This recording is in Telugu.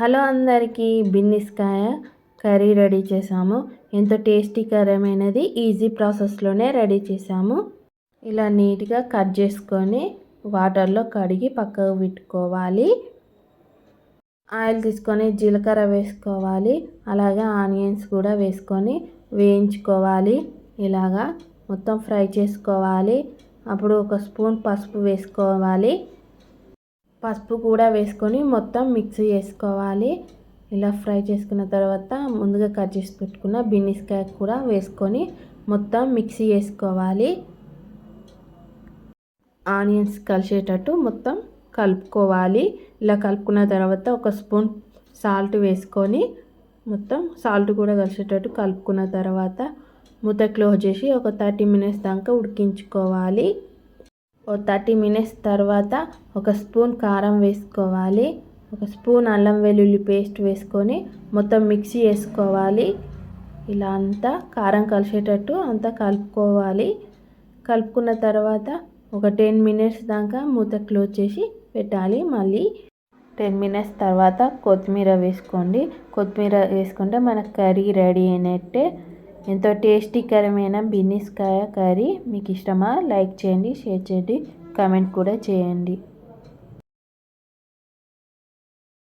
హలో అందరికీ బిన్నిస్కాయ కర్రీ రెడీ చేసాము ఎంతో టేస్టీకరమైనది ఈజీ ప్రాసెస్లోనే రెడీ చేసాము ఇలా నీట్గా కట్ చేసుకొని వాటర్లో కడిగి పక్కకు పెట్టుకోవాలి. ఆయిల్ తీసుకొని జీలకర్ర వేసుకోవాలి. అలాగే ఆనియన్స్ కూడా వేసుకొని వేయించుకోవాలి. ఇలాగా మొత్తం ఫ్రై చేసుకోవాలి. అప్పుడు ఒక స్పూన్ పసుపు వేసుకోవాలి. పసుపు కూడా వేసుకొని మొత్తం మిక్స్ చేసుకోవాలి. ఇలా ఫ్రై చేసుకున్న తర్వాత ముందుగా కట్ చేసి పెట్టుకున్న బిన్నిస్కాయ కూడా వేసుకొని మొత్తం మిక్సీ వేసుకోవాలి ఆనియన్స్ కలిసేటట్టు మొత్తం కలుపుకోవాలి. ఇలా కలుపుకున్న తర్వాత ఒక స్పూన్ సాల్ట్ వేసుకొని మొత్తం సాల్ట్ కూడా కలిసేటట్టు కలుపుకున్న తర్వాత మూత క్లోజ్ చేసి ఒక థర్టీ మినిట్స్ దాకా ఉడికించుకోవాలి. ఓ థర్టీ మినిట్స్ తర్వాత ఒక స్పూన్ కారం వేసుకోవాలి. ఒక స్పూన్ అల్లం వెల్లుల్లి పేస్ట్ వేసుకొని మొత్తం మిక్సీ వేసుకోవాలి. ఇలా అంతా కారం కలిసేటట్టు అంతా కలుపుకోవాలి. కలుపుకున్న తర్వాత ఒక టెన్ మినిట్స్ దాకా మూత క్లోజ్ చేసి పెట్టాలి. మళ్ళీ టెన్ మినిట్స్ తర్వాత కొత్తిమీర వేసుకోండి. కొత్తిమీర వేసుకుంటే మన కర్రీ రెడీ అయినట్టే ఎంతో టేస్టీకరమైన బిన్నిస్కాయ కర్రీ. మీకు ఇష్టమా? లైక్ చేయండి షేర్ చేయండి కామెంట్ కూడా చేయండి.